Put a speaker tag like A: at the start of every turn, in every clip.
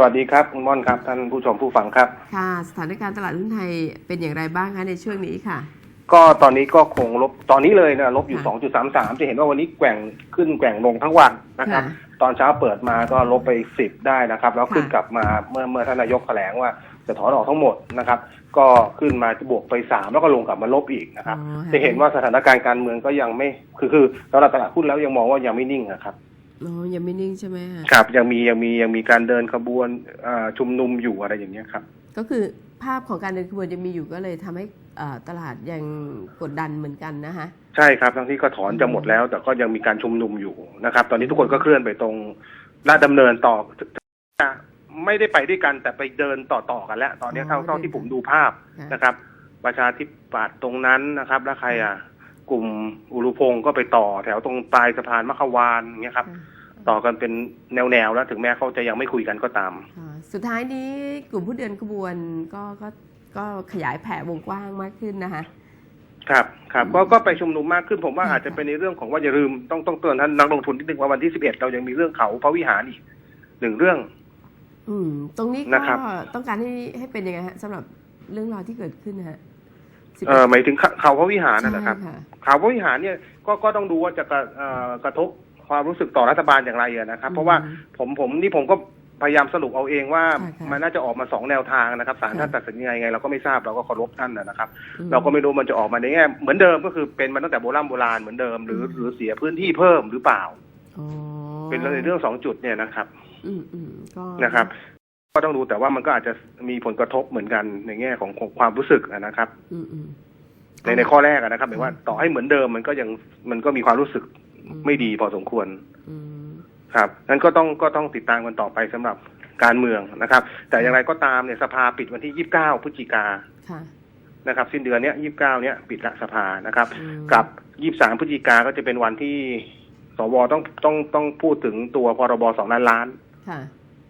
A: สวัสดีครับคุณม่อนครับ ท่านผู้ชมผู้ฟังครับ
B: ค่ะ สถานการณ์ตลาดหุ้นไทยเป็นอย่างไรบ้างคะในช่วงนี้ค่ะ
A: ก็ตอนนี้ก็คงลบตอนนี้เลยนะลบอยู่
B: ค่ะ
A: 2.33 จะเห็นว่าวันนี้แกว่งขึ้นแกว่งลงทั้งวันนะครับ
B: ค่ะ
A: ตอนเช้าเปิดมาก็ลบไป 10 ได้นะครับ แล้วขึ้น
B: ค่ะ
A: กลับมาเมื่อเมื่อท่านนายกแถลงว่าจะถอนออกทั้งหมดนะครับ ก็ขึ้นมาบวกไป 3 แล้วก็ลงกลับมาลบอีกนะครับ
B: อ๋อค่
A: จะเห็นว่าสถานการณ์การเมืองก็ยังไม่คือคือสำหรับตลาดหุ้นแล้วยังมองว่ายังไม่นิ่งนะครับ
B: อ๋อยังไม่นิ่งใช่ไหมคะ
A: ครับยังมียังมียังมีการเดินขบวนอ่าชุมนุมอยู่อะไรอย่างเงี้ยครับ
B: ก็คือภาพของการเดินขบวนยังมีอยู่ก็เลยทำให้เอ่อตลาดยังกดดันเหมือนกันนะคะ
A: ใช่ครับทั้งที่ก็ถอนจะหมดแล้ว แต่ก็ยังมีการชุมนุมอยู่นะครับ ตอนนี้ทุกคนก็เคลื่อนไปตรงลาดดำเนินต่อไม่ได้ไปด้วยกันแต่ไปเดินต่อต่อๆกันแล้ว ตอนนี้
B: อ๋อ
A: เท่าเท่าที่ผมดูภาพ
B: ค่ะ
A: นะครับ ประชาธิปัตย์ตรงนั้นนะครับ แล้วใครอะ กลุ่มอุรุพงศ์ก็ไปต่อแถวตรงปลายสะพานมะขวานอย่างเงี้ยครับ ต่อกันเป็นแนวๆแล้วถึงแม้เขาจะยังไม่คุยกันก็ตาม
B: ค่ะสุดท้ายนี้กลุ่มผู้เดินขบวนก็ก็ก็ขยายแผ่วงกว้างมากขึ้นนะคะ
A: ครับครับก็ก็ไปชุมนุมมากขึ้นผมว่า
B: ค่ะ
A: อาจจะเป็นในเรื่องของว่าอย่าลืมต้องต้องเตือนท่านนักลงทุนนิดนึงว่าวันที่สิบเอ็ดเรายังมีเรื่องเขาพระวิหารอีกหนึ่งเรื่อง
B: อืม ตรงนี้
A: นะ
B: ก็
A: ครับ
B: ต้องการให้ให้เป็นยังไงฮะสำหรับเรื่องราวที่เกิดขึ้นนะฮะ11
A: เออหมายถึงเขาเขาพระวิหารนั่นแหละครับ
B: ใช่ค่ะ
A: เขาพระวิหารเนี่ยก็ก็ต้องดูว่าจะกระเอ่อกระทบความรู้สึกต่อรัฐบาลอย่างไรอะนะครับ เพราะว่า
B: อืม
A: ผมผมนี่ผมก็พยายามสรุปเอาเองว่า
B: ค่ะค่ะ
A: มันน่าจะออกมาสองแนวทางนะครับศาล
B: ค่ะ
A: ท่านตัดสินยังไงไงเราก็ไม่ทราบเราก็เคารพท่านนะนะครับ
B: อืม
A: เราก็ไม่รู้มันจะออกมาในแง่เหมือนเดิมก็คือเป็นมาตั้งแต่โบราณโบราณเหมือนเดิมหรือ
B: อืม
A: หรือเสียพื้นที่เพิ่มหรือเปล่า
B: อ๋อ
A: เป็นในเรื่องสองจุดเนี่ยนะครับ
B: อืมอืมก็
A: นะครับ ก็ต้องดูแต่ว่ามันก็อาจจะมีผลกระทบเหมือนกันในแง่ของของความรู้สึกอะนะครับ
B: อืมอืม
A: ในในข้อแรกอะนะครับหมายว่าต่อให้เหมือนเดิมมันก็ยังมันก็มีความรู้สึกไม่ดีพอสมควร
B: อืม
A: ครับนั้นก็ต้องก็ต้องติดตามกันต่อไปสำหรับการเมืองนะครับ แต่อย่างไรก็ตามเนี่ยสภาปิดวันที่29พฤศจิกา
B: ค่ะ
A: นะครับ สิ้นเดือนเนี้ย29เนี้ยปิดละสภานะครับ
B: อืม
A: กับ23พฤศจิกาก็จะเป็นวันที่สวต้องต้องต้องพูดถึงตัวพรบสองล้านล้าน
B: ค่ะ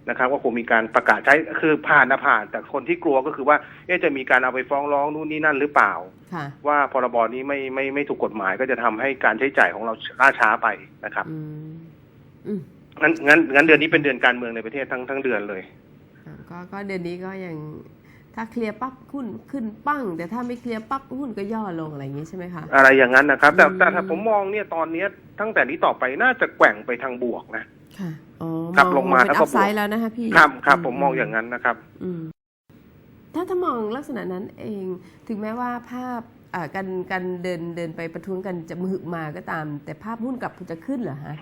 A: นะครับ ก็คงมีการประกาศใช้คือผ่านนะผ่าน แต่คนที่กลัวก็คือว่าเอ๊ะจะมีการเอาไปฟ้องร้องนู่นนี่นั่นหรือเปล่า
B: ค่ะ
A: ว่าพรบนี้ไม่ไม่ไม่ถูกกฎหมายก็จะทำให้การใช้จ่ายของเราล่าช้าไปนะครับ
B: อืมอืม
A: งั้นงั้นงั้นเดือนนี้เป็นเดือนการเมืองในประเทศทั้งทั้งเดือนเลย
B: ค่ะก็ก็เดือนนี้ก็ยังถ้าเคลียร์ปั๊บหุ้นขึ้นปั้ง แต่ถ้าไม่เคลียร์ปั๊บหุ้นก็ย่อลงอะไรอย่างนี้ใช่ไหมคะ
A: อะไรอย่างนั้นนะครับ แต่
B: อืม
A: แต่ถ้าผมมองเนี่ยตอนเนี้ยตั้งแต่นี้ต่อไปน่าจะแกว่งไปทางบวกนะ
B: ค่ะอ๋อ
A: ครับ
B: อง
A: ลงมา
B: เป็น
A: แล้ว
B: อั
A: ก็
B: พไซด์แล้วนะคะพี่
A: ครับครับผมมองอย่างนั้นนะครับ
B: อืมถ้าถ้ามองลักษณะนั้นเองถึงแม้ว่าภาพอ่าการการเดินเดินไปประท้วงกันจะมือมาก็ตาม แต่ภาพหุ้นกลับจะขึ้นเหรอฮะ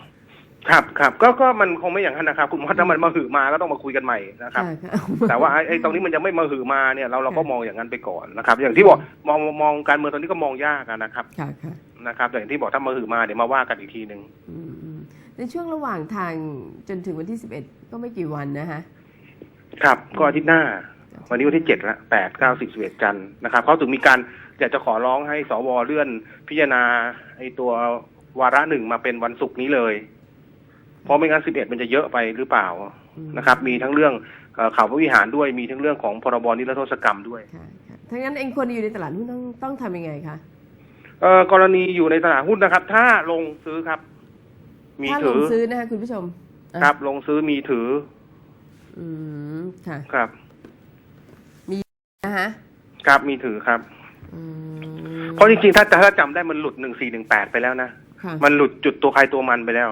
A: ครับครับก็ก็มันคงไม่อย่างนั้นนะครับคุณมอถ้ามันมาหือมาก็ต้องมาคุยกันใหม่นะครับ
B: ค่ะค่ะ
A: แต่ว่าไอ้ไอ้ตรงนี้มันยังไม่มาหือมาเนี่ยเราเราก็
B: ค่ะ
A: มองอย่างนั้นไปก่อนนะครับ อย่างที่บอกมองมองการเมืองตอนนี้ก็มองยากอะนะครับ
B: ค่ะค่ะ
A: นะครับแต่อย่างที่บอกถ้ามาหือมาเดี๋ยวมาว่ากันอีกทีหนึ่ง
B: อืมอืม ในช่วงระหว่างทางจนถึงวันที่11ก็ไม่กี่วันนะคะ
A: ครับก็อาทิตย์หน้า วันนี้วันที่เจ็ดละแปดเก้าสิบสิบเอ็ดจันทร์นะครับเขาถึงมีการอยากจะขอร้องให้สวเลื่อนพิจารณาไอ้ตัววาระหนึ่งมาเป็นวันศุกร์นี้เลย เพราะไม่งั้นสิบเอ็ดมันจะเยอะไปหรือเปล่า
B: อืม
A: นะครับ มีทั้งเรื่องเอ่อข่าวพระวิหารด้วยมีทั้งเรื่องของพรบนิรโทษกรรมด้วย
B: ค่ะค่ะถ้างั้นเองควรอยู่ในตลาดหุ้นต้องต้องทำยังไงคะ
A: เอ่อกรณีอยู่ในตลาดหุ้นนะครับ ถ้าลงซื้อครับ มี
B: ถ้าล
A: ถื
B: ง
A: อ
B: ซื้อนะคะคุณผู้ชมอะ
A: ครับ ลงซื้อมีถือ
B: อืมค่ะ
A: ครับ
B: นะคะ
A: ครับมีถือครับ
B: อืม
A: เพราะจริงๆถ้าถ้าจำได้มันหลุดหนึ่งสี่หนึ่งแปดไปแล้วนะ
B: ค่ะ
A: มันหลุดจุดตัวใครตัวมันไปแล้ว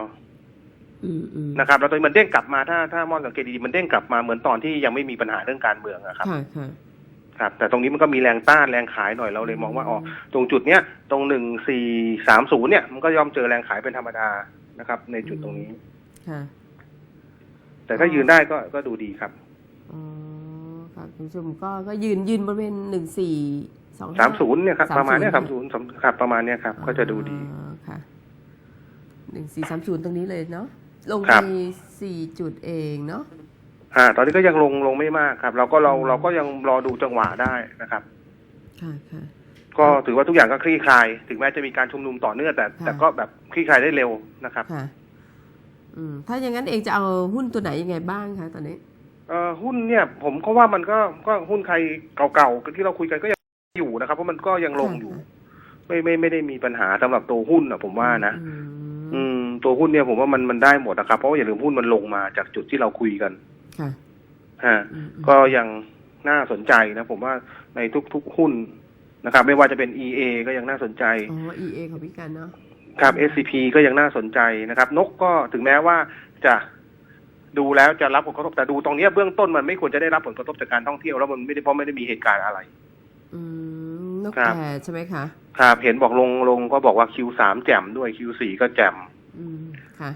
B: อืมอืม
A: นะครับ แล้วตอนนี้มันเด้งกลับมาถ้าถ้ามองสังเกตดีๆมันเด้งกลับมาเหมือนตอนที่ยังไม่มีปัญหาเรื่องการเมืองอะครับ
B: ค่ะค่ะ
A: ครับ แต่ตรงนี้มันก็มีแรงต้านแรงขายหน่อยเราเลยมองว่าอ๋อตรงจุดเนี้ยตรงหนึ่งสี่สามศูนย์เนี่ยมันก็ยอมเจอแรงขายเป็นธรรมดา นะครับ ในจุดตรงนี้
B: ค่ะ
A: แต่ถ้ายืนได้ก็ก็ดูดีครับ
B: อ๋อค่ะคุณผู้ชมก็ก็ยืนยืนบริเวณหนึ่งสี่สอง
A: สามศูนย์เนี่ยครับ
B: 30
A: ประมาณเนี้ยสามศูนย์ครับประมาณเนี้ยครับ ก็จะดูดี
B: ค่ะหนึ่งสี่สามศูนย์ตรงนี้เลยเนาะลง
A: ครั
B: ไป
A: บ
B: สี่จุดเองเนาะ
A: อ่า ตอนนี้ก็ยังลงลงไม่มากครับ เราก็เราเราก็ยังรอดูจังหวะได้นะครับ
B: ค่ะค่ะ
A: ก็ถือว่าทุกอย่างก็คลี่คลาย ถึงแม้จะมีการชุมนุมต่อเนื่องแต่
B: ค่ะ
A: แต่ก็แบบคลี่คลายได้เร็วนะครับ
B: ค่ะอืมถ้าอย่างนั้นเองจะเอาหุ้นตัวไหนยังไงบ้างคะตอนนี้
A: เอ่อหุ้นเนี่ย ผมก็ว่ามันก็ก็หุ้นใครเก่าๆที่เราคุยกันก็ยังอยู่นะครับ เพราะมันก็ยังลงอยู่
B: ค่ะ
A: ไม่ไม่ไม่ได้มีปัญหาสำหรับตัวหุ้นอะ ผมว่านะ
B: อืม
A: อืม ตัวหุ้นเนี่ยผมว่ามันมันได้หมดนะครับ เพราะว่าอย่าลืมหุ้นมันลงมาจากจุดที่เราคุยกัน
B: ค่ะ
A: ฮะ
B: อืมอืม
A: ก็ยังน่าสนใจนะ ผมว่าในทุกๆหุ้น นะครับ ไม่ว่าจะเป็น EA ก็ยังน่าสนใจ
B: อ๋อ EA ของพี่กันเนาะ
A: ครับ SCP ก็ยังน่าสนใจนะครับ นกก็ถึงแม้ว่าจะดูแล้วจะรับผลกระทบแต่ดูตรงเนี้ยเบื้องต้นมันไม่ควรจะได้รับผลกระทบจากการท่องเที่ยวแล้วมันไม่ได้เพราะไม่ได้มีเหตุการณ์อะไร
B: อืมนก
A: ครับ
B: แอร์ใช่ไหมคะ
A: ครับเห็นบอกลงลงก็บอกว่า Q3 แจ่มด้วย Q4 ก็แจ่ม
B: อืมค่ะ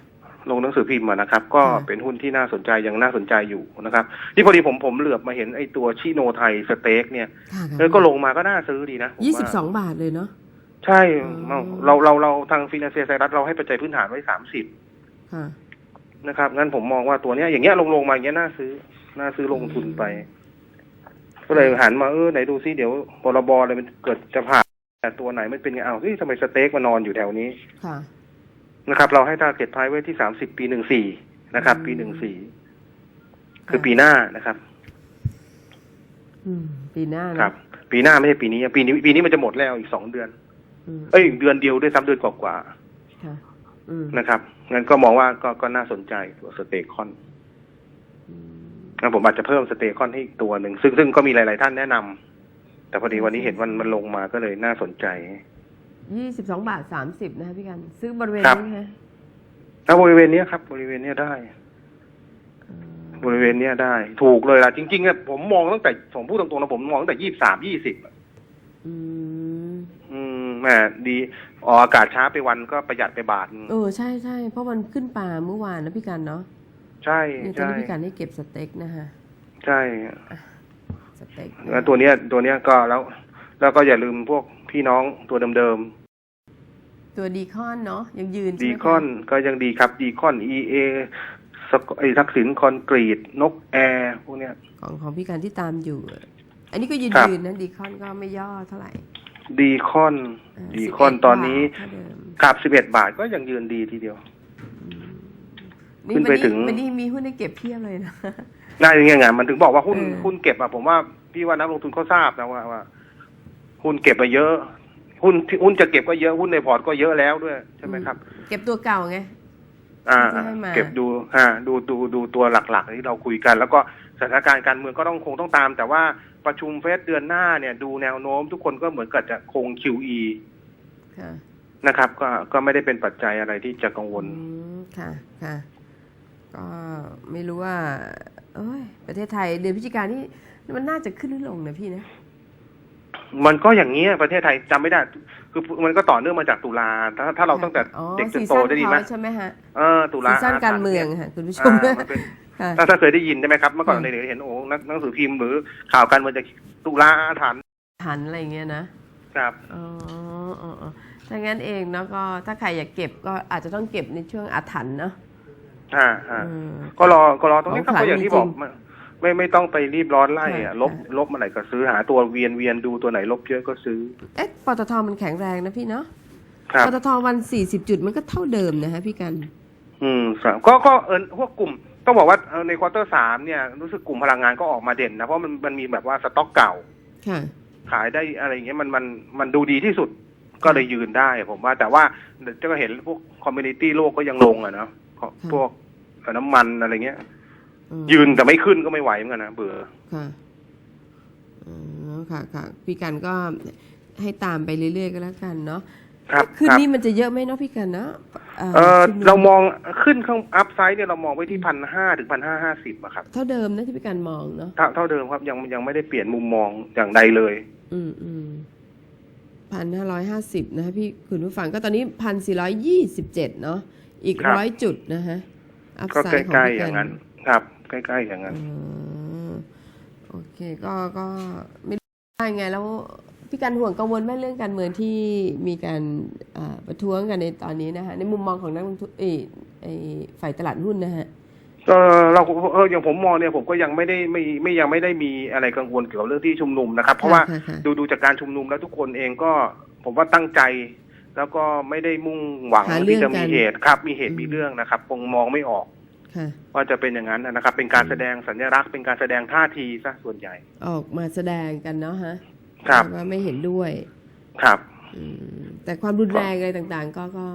A: ลงหนังสือพิมพ์อะนะครับ ก็
B: ค่ะ
A: เป็นหุ้นที่น่าสนใจยังน่าสนใจอยู่นะครับนี่พอดีผมผมเหลือบมาเห็นไอ้ตัวชิโนไทยสเต็กเนี่ย
B: ค่ะ
A: เออก็ลงมาก็น่าซื้อดีนะผม
B: ยี่
A: ว่า
B: สิบสองบาทเลยเนาะ
A: ใช่
B: อ๋อ
A: เราเราเราทางฟินแลนเซียไซรัสเราให้ปัจจัยพื้นฐานไว้สามสิบ
B: ค่ะ
A: นะครับงั้นผมมองว่าตัวเนี้ยอย่างเงี้ยลงลงมาอย่างเงี้ยน่าซื้อน่าซื้อลงทุนไป ก็เลยหันมาเออไหนดูซิเดี๋ยวพรบอะไรมันเกิดจะผ่านแต่ตัวไหนมันเป็นไงอ้าวเฮ้ยทำไมสเต็กมานอนอยู่แถวนี้
B: ค่ะ
A: นะครับเราให้ทาร์เก็ตไพรไว้ที่สามสิบปีหนึ่งสี่นะครับ
B: อืม
A: ปีหนึ่งสี่คือปีหน้านะครับ
B: อืมปีหน้านะครับ
A: ปีหน้าไม่ใช่ปีนี้ ปีนี้ ปีนี้มันจะหมดแล้วอีกสองเดือน
B: อืม
A: เอ้ยเดือนเดียวด้วยซ้ำเดือนกว่า
B: ค่ะอืม
A: ๆนะครับงั้นก็มองว่าก็ก็น่าสนใจตัวสเตคอน
B: อืม
A: งั้นผมอาจจะเพิ่มสเตคอนให้อีกตัวหนึ่งซึ่งซึ่งก็มีหลาย ๆ ท่านแนะนำแต่พอดีวันนี้เห็นวันมันลงมาก็เลยน่าสนใจ
B: ยี่สิบสองบาทสามสิบนะคะพี่กันซื้อบริเวณ
A: ครับ
B: นี้ฮะ
A: แล้วบริเวณเนี้ยครับ บริเวณเนี้ยได้
B: อืม
A: บริเวณเนี้ยได้ ถูกเลยล่ะ จริงๆเนี่ยผมมองตั้งแต่ผมพูดตรงๆนะผมมองตั้งแต่ยี่สามยี่สิบ
B: อืม
A: อืมแหมดีออกอากาศช้าไปวันก็ประหยัดไปบาทนึง
B: เออใช่ใช่เพราะมันขึ้นป่าเมื่อวานนะพี่กันเนาะ
A: ใช่
B: เนี่ยตอน
A: ใช่
B: นี้พี่กันให้เก็บสเต็กนะคะ
A: ใช่
B: สเต็ก
A: แล้วตัวเนี้ยตัวเนี้ยก็แล้ว แล้วก็อย่าลืมพวกพี่น้องตัวเดิม
B: ตัวดีคอนเนาะยังยืน
A: ๆ
B: ใช่
A: ดี
B: ไหมะ
A: คอนก็ยังดีครับดีคอนเอเอสกไอทักษิณคอนกรีต นกแอร์พวกเนี้ย
B: ของของพี่กันที่ตามอยู่ อันนี้ก็ยืน
A: ครับ
B: ยืนนะดีคอนก็ไม่ย่อเท่าไหร่
A: ดีคอนาดีคอน
B: 11
A: ตอนนี้
B: บาทเท่าเดิม
A: กับสิบเอ็ดบาทก็ยังยืนดีทีเดียว
B: นี่
A: ขึ้นไป
B: วันนี้
A: ถึง
B: วันนี้มีหุ้นให้เก็บเพียบเลยนะ
A: น่าอย่างเงี้ยไงมันถึงบอกว่าหุ้น
B: เออ
A: หุ้นเก็บอะผมว่าพี่ว่านักลงทุนเขาทราบนะว่าว่าหุ้นเก็บไปเยอะ หุ้นที่หุ้นจะเก็บก็เยอะหุ้นในพอร์ตก็เยอะแล้วด้วยใช่ไหมครับ
B: เก็บตัวเก่าไง
A: อ่า
B: ที่ให้มา
A: เก็บดูอ่าดูดูดูตัวหลักๆที่เราคุยกัน แล้วก็สถานการณ์การเมืองก็ต้องคงต้องตาม แต่ว่าประชุมเฟสเดือนหน้าเนี่ย ดูแนวโน้มทุกคนก็เหมือนกับจะคง QE
B: ค่ะ
A: นะครับ ก็ก็ไม่ได้เป็นปัจจัยอะไรที่จะกังวล
B: อืมค่ะค่ะ ก็ไม่รู้ว่า เอ้ย ประเทศไทยเดือนพฤศจิกายนนี่มันน่าจะขึ้นหรือลงนะพี่นะ
A: มันก็อย่างนี้ยประเทศไทยจำไม่ได้ คือมันก็ต่อเนื่องมาจากตุลาถ้าถ้าเราตั้งแต่
B: อ๋อ
A: เด็กจน
B: ซี
A: โต
B: ซั่น
A: ได้ดีไหม
B: เขาใช่ไหมฮะ
A: เออตุลา
B: ซีซั่นการ
A: ถถ
B: เมืองค่ะคุณผู้ชม
A: อ่ามันเป็น
B: ค่ะ
A: ถ้าถ้าเคยได้ยินใช่ไหมครับเมื่อก่อน
B: อืม
A: ในเห็นโอ้นักหนังสือพิมพ์หรือข่าวการเมืองจะตุลาอาถรรพ์
B: ทันอะไรอย่างเงี้ยนะ
A: ครับ
B: อ๋ออ๋ออ๋อถ้างั้นเองเนาะก็ถ้าใครอยากเก็บก็อาจจะต้องเก็บในช่วงอาถรรพ์เนาะ
A: อ่าอ่า
B: อืม
A: ก็รอก็รอตรงนี้ครับ
B: ของขาย
A: ก็อย่างที่
B: จริง
A: บอก ไม่ไม่ไม่ต้องไปรีบร้อนไล่
B: ค่ะ
A: อะลบ
B: ค่ะ
A: ลบเมื่อไหร่ก็ซื้อหาตัวเวียนเวียนดูตัวไหนลบเยอะก็ซื้อ
B: เอ๊ะปตทมันแข็งแรงนะพี่เนาะ
A: ครับ
B: ปตทวัน40จุดมันก็เท่าเดิมนะฮะพี่กัน
A: อืมครับก็ก็เออพวกกลุ่มต้องบอกว่าเอ่อในควอเตอร์สามเนี่ยรู้สึกกลุ่มพลังงานก็ออกมาเด่นนะ เพราะมันมันมีแบบว่าสต็อกเก่า
B: ค่ะ
A: ขายได้อะไรอย่างเงี้ยมันมันมันดูดีที่สุดก็เลยยืนได้ผมว่า แต่ว่าจะก็เห็นพวกคอมมูนิตี้โลกก็ยังลงอะเนาะพวกน้ำมันอะไรเงี้ย
B: อืม
A: ยืนแต่ไม่ขึ้นก็ไม่ไหวเหมือนกันนะเบื่อ
B: ค่ะอ๋อค่ะค่ะพี่กันก็ให้ตามไปเรื่อยๆก็แล้วกันเนาะ
A: ครับ
B: คืน
A: ครับ
B: นี้มันจะเยอะไหมเนาะพี่กันเนาะ
A: เออ
B: ชุมนุม
A: เรามองขึ้นข้างอัพไซด์เนี่ยเรามองไว้ที่พันห้าถึงพันห้าห้าสิบอะครับ
B: เท่าเดิมนะที่พี่กันมองเนาะ
A: เท่าเท่าเดิมครับยังยังไม่ได้เปลี่ยนมุมมองอย่างใดเลย
B: อืมอืมพันห้าร้อยห้าสิบนะฮะพี่คุณผู้ฟังก็ตอนนี้พันสี่ร้อยยี่สิบเจ็ดเนาะอีก
A: ครับ
B: ร้อยจุดนะฮะอัพ
A: ก็
B: ไซ
A: ใก
B: ด์ของ
A: ล้ๆ
B: พี่
A: อ
B: กั
A: ย่างนั้นครับ ใกล้ๆอย่างนั้น
B: อืมโอเคก็ก็ไม่รู้ว่าไงแล้วพี่กันห่วงกังวลไหมเรื่องการเมืองที่มีการอ่าประท้วงกันในตอนนี้นะฮะในมุมมองของนักลงทุนเอยไอฝ่ายตลาดหุ้นนะฮะ
A: เออเราเอออย่างผมมองเนี่ยผมก็ยังไม่ได้ไม่ไม่ยังไม่ได้มีอะไรกังวลเกี่ยวกับเรื่องที่ชุมนุมนะครับ เพราะว่า
B: ค่ค่
A: ดูดูจากการชุมนุมแล้วทุกคนเองก็ผมว่าตั้งใจ แล้วก็ไม่ได้มุ่งหวัง
B: หาเรื่
A: ที่
B: อง
A: จะ
B: กั
A: มี
B: น
A: เหตุครับ มีเหตุ
B: อืม
A: มีเรื่องนะครับคงมองไม่ออก
B: ค่ะ
A: ว่าจะเป็นอย่างนั้นนะครับ เป็นการแสดงสัญลักษณ์เป็นการแสดงท่าทีซะส่วนใหญ่
B: ออกมาแสดงกันเนาะฮะ
A: ครับ
B: ว่าไม่เห็นด้วย
A: ครับ
B: อืมแต่ความรุนแรงอะไรต่างๆ ก็ก็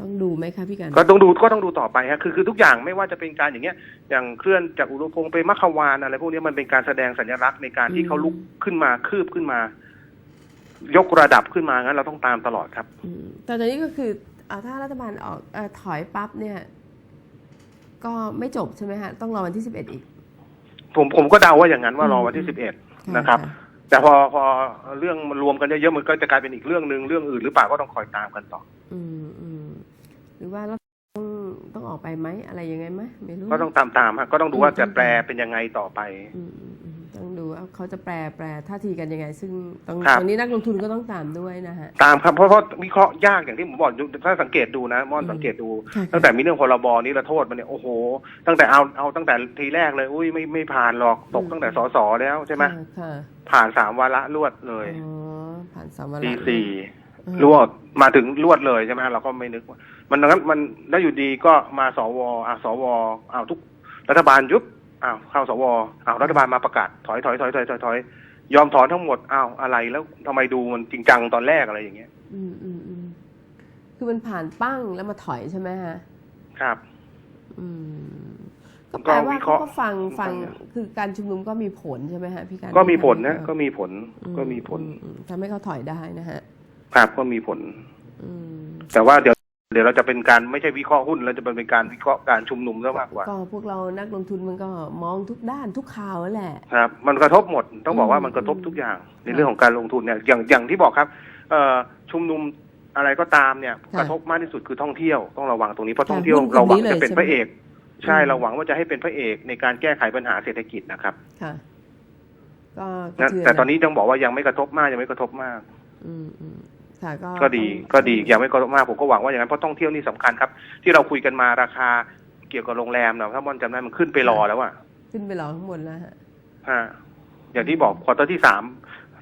B: ต้องดูไหมคะพี่กัน
A: ก็ต้องดูก็ต้องดูต่อไปฮะคือคือทุกอย่างไม่ว่าจะเป็นการอย่างเงี้ย อย่างเคลื่อนจากอุรุพงศ์ไปมัคควานอะไรพวกเนี้ยมันเป็นการแสดงสัญลักษณ์ในการที่เขาลุกขึ้นมาคืบขึ้นมา ยกระดับขึ้นมางั้นเราต้องตามตลอดครับ
B: อืมแต่ตอนนี้ก็คือเอาถ้ารัฐบาลออกเออถอยปั๊บเนี่ย ก็ไม่จบใช่ไหมฮะต้องรอวันที่สิบเอ็ดอีก
A: ผมผมก็เดาว่าอย่างนั้นว่ารอวัน
B: อื
A: ที่
B: ม
A: สิบเอ็ดนะครับ แต่พอพอเรื่องมันรวมกันเยอะๆมันก็จะกลายเป็นอีกเรื่องหนึ่งเรื่องอื่นหรือเปล่าก็ต้องคอยตามกันต่อ
B: อืมอืมหรือว่าเราต้องต้องออกไปไหมอะไรยังไงไหมไม่รู้
A: ก็ต้องตามตามๆฮะก็ต้องดูว่าจะแปลเป็นยังไงต่อไป
B: อืมอืมอืมต้องดู ว่าเขาจะแปลแปลท่าทีกันยังไง ซึ่งตรง
A: ครับ
B: ตรงนี้นักลงทุนก็ต้องตามด้วยนะฮะ
A: ตามครับเพราะเพราะวิเคราะห์ยากอย่างที่ผมบอกถ้าสังเกตดูนะม่อน
B: อืม
A: สังเกตดู
B: ค่ะ
A: ตั้งแต่มีเรื่องพรบนี้ละโทษมันเนี่ยโอ้โห ตั้งแต่เอาเอาตั้งแต่ทีแรกเลย อุ้ยไม่ไม่ผ่านหรอกตกตั้งแต่สสแล้วใช่ไหม
B: ค่ะค่ะ
A: ผ่านสามวาระรวดเลย
B: อ๋อผ่านสามวัน
A: ปี
B: ละ
A: สี่
B: อืม
A: รวดมาถึงรวดเลยใช่ไหมเราก็ไม่นึกว่ามันดังนั้นมันแล้วอยู่ดีก็มาสวอะสวอ้าวทุกรัฐบาลยุบ อ้าวเข้าสวอ้าวรัฐบาลมาประกาศถอยถอยถอยถอยถอยถอยยอมถอนทั้งหมดอ้าวอะไรแล้วทำไมดูมันจริงจังตอนแรกอะไรอย่างเงี้ย
B: อืมอืมอืมคือมันผ่านปั้งแล้วมาถอยใช่ไหมฮะ
A: ครับ
B: อืมก็
A: ก็
B: แปลว่า
A: วิเคราะห์
B: เขาก็ฟังฟัง
A: ฟัง
B: คือการชุมนุมก็มีผลใช่ไหมฮะพี่การ
A: ก็มีผลนะ
B: เออ
A: ก็มีผล
B: อื
A: ก็มีผล
B: อือืมทำให้เขาถอยได้นะฮะ
A: ครับก็มีผล
B: อืม
A: แต่ว่าเดี๋ยว เดี๋ยวเราจะเป็นการไม่ใช่วิเคราะห์หุ้นเราจะเป็นการวิเคราะห์การชุมนุมซะมากกว่า
B: ก็พวกเรานักลงทุนมันก็มองทุกด้านทุกข่าวแหละ
A: ครับมันกระทบหมดต้องบอกว่า
B: อืม
A: มันกระทบทุกอย่างในเรื่องของการลงทุนเนี่ยอย่างอย่างที่บอกครับเอ่อชุมนุมอะไรก็ตามเนี่ยกระทบมากที่สุดคือท่องเที่ยวต้องระวังตรงนี้เพราะท่องเที่ยวเราหวังจะเป็นพระเอก ใช่เราหวังว่าจะให้เป็นพระเอกในการแก้ไขปัญหาเศรษฐกิจนะครับ
B: ค่ะก็ก
A: นะ
B: ระเทื
A: แต่ตอนนี้ต้องบอกว่ายังไม่กระทบมากยังไม่กระทบมาก
B: อืมอืมค่ะ ก็
A: ก็ดีก็ดียังไม่กระทบมากผมก็หวังว่าอย่างนั้นเพราะท่องเที่ยวนี่สำคัญครับ ที่เราคุยกันมาราคาเกี่ยวกับโรงแรมนะถ้ามอนจำได้มันขึ้นไปรอแล้วอะ
B: ขึ้นไปรอข้างบนแล้วฮะ
A: ฮะอย่างที่บอกควอเตอร์ที่สาม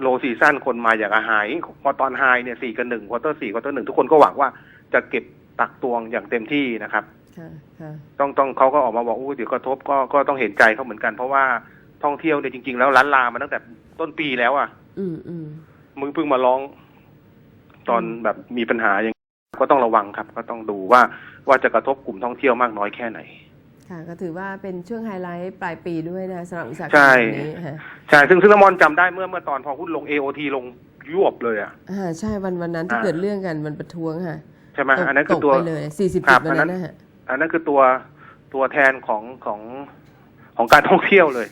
A: โลซีซั่นคนมาอย่างอาหายพอตอนไฮเนี่ยสี่กับหนึ่งควอเตอร์สี่ควอเตอร์หนึ่งทุกคนก็หวังว่าจะเก็บตักตวงอย่างเต็มที่นะครับ
B: ค่ะค่ะ
A: ต้องต้องเขาก็ออกมาบอกอู้เดี๋ยวกระทบก็ก็ต้องเห็นใจเขาเหมือนกัน เพราะว่าท่องเที่ยวเนี่ยจริง ๆ แล้วล้านลามาตั้งแต่ต้นปีแล้วอะ
B: อืมอืม
A: มึงเพิ่งมาร้อง ตอนแบบมีปัญหาอย่างก็ต้องระวังครับ ก็ต้องดูว่าว่าจะกระทบกลุ่มท่องเที่ยวมากน้อยแค่ไหน
B: ค่ะก็ถือว่าเป็นช่วงไฮไลท์ปลายปีด้วยนะสำหรับอุตสาหกร
A: ใช่
B: รมแบบนี้ฮะ
A: ใช่ ซึ่งซึ่งน้ำมอนจำได้เมื่อเมื่อตอนพอหุ้นลง AOT ลงยวบเลยอะ
B: อ่าใช่วันวันนั้นที่
A: อ่า
B: เกิดเรื่องกันมันประท้วงค่ะ
A: ใช่ไหม
B: ตก
A: อันนั้นคือ
B: ต
A: ตัว
B: กไปเลยสี่สิบ
A: ครั
B: จุด
A: บ
B: วัน
A: อันนั้
B: นั้น
A: น
B: นะฮะ
A: อันนั้นคือตัวตัวแทนของของของการท่องเที่ยวเลย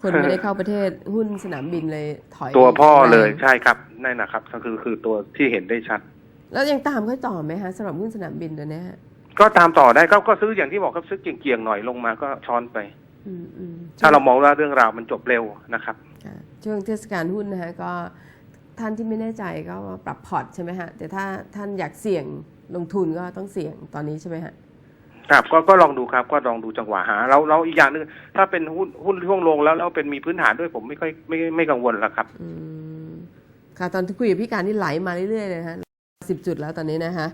B: คนไม่ได้เข้าประเทศหุ้นสนามบินเลยถอย
A: ตัวพ่อเลย
B: แรง
A: ใช่ครับนั่นนะครับ ก็คือคือตัวที่เห็นได้ชัด
B: แล้วยังตามเขาต่อไหมฮะสำหรับหุ้นสนามบินตัวเนี้ยฮะ
A: ก็ตามต่อได้ก็ก็ซื้ออย่างที่บอกครับซื้อเกี่ยงๆหน่อยลงมาก็ช้อนไป
B: อืมอืม
A: ถ้าเรามองว่าเรื่องราวมันจบเร็วนะครับ
B: ค่ะช่วงเทศกาลหุ้นนะฮะก็ท่านที่ไม่แน่ใจก็ปรับพอร์ตใช่ไหมฮะแต่ถ้าท่านอยากเสี่ยงลงทุนก็ต้องเสี่ยงตอนนี้ใช่ไหมฮะ
A: ครับก็ก็ลองดูครับก็ลองดูจังหวะหาเราเราอีกอย่างหนึ่งถ้าเป็นหุ้นหุ้นช่วงลงแล้วแล้วเป็นมีพื้นฐานด้วยผมไม่ค่อยไม่ไม่กังวลแล้วครับ
B: อืมค่ะตอนที่คุยกับพี่การนี่ไหลมาเรื่อยๆเลยนะฮะสิบจุดแล้วตอนนี้นะคะ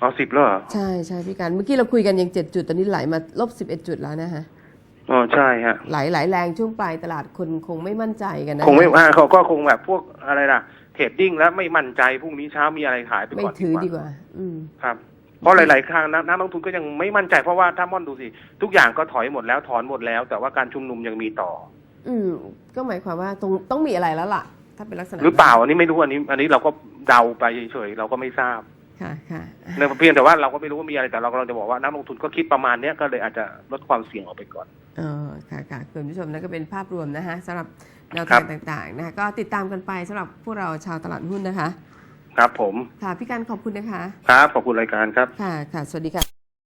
A: อ๋อสิบแล้วเหรอ
B: ใช่ใช่พี่การเมื่อกี้เราคุยกันยังเจ็ดจุดตอนนี้ไหลมาลบสิบเอ็ดจุดแล้วนะฮะ
A: อ๋อใช่ฮะ
B: ไหลไหลแรงช่วงปลายตลาดคนคงไม่มั่นใจกันนะ
A: คงไม่อ่าเขาก็คงแบบพวกอะไรล่ะเทรดดิ้งแล้วไม่มั่นใจพรุ่งนี้เช้ามีอะไรขายไป
B: ไม่
A: ก่อน
B: ถือ
A: ดี
B: ดี
A: ก
B: ก
A: ว่า
B: ว่า อืม
A: ครับ เพราะหลาย ๆ ครั้งนักนักลงทุนก็ยังไม่มั่นใจเพราะว่าถ้ามอนดูสิ ทุกอย่างก็ถอยหมดแล้วถอนหมดแล้ว แต่ว่าการชุมนุมยังมีต่อ
B: อืม ก็หมายความว่าตรงต้องมีอะไรแล้วล่ะ ถ้าเป็นลักษณะ
A: หรือเปล่าอันนี้ไม่รู้อันนี้ อันนี้เราก็เดาไปเฉยๆเราก็ไม่ทราบ
B: ค่ะค่ะ
A: เนื่องเพียงแต่ว่าเราก็ไม่รู้ว่ามีอะไรแต่เรากำลังจะบอกว่านักลงทุนก็คิดประมาณเนี้ยก็เลยอาจจะลดความเสี่ยงออกไปก่อน
B: เออค่ะค่ะคุณผู้ชมนั่นก็เป็นภาพรวมนะฮะสำหรับแนว
A: ครั
B: ทาง
A: บ
B: ต่างๆนะคะก็ติดตามกันไปสำหรับพวกเราชาวตลาดหุ้นนะคะ
A: ครับผม
B: ค่ะพี่การขอบคุณนะคะ
A: ครับ ขอบคุณรายการครับ
B: ค่ะ ค่ะ สวัสดีค่ะ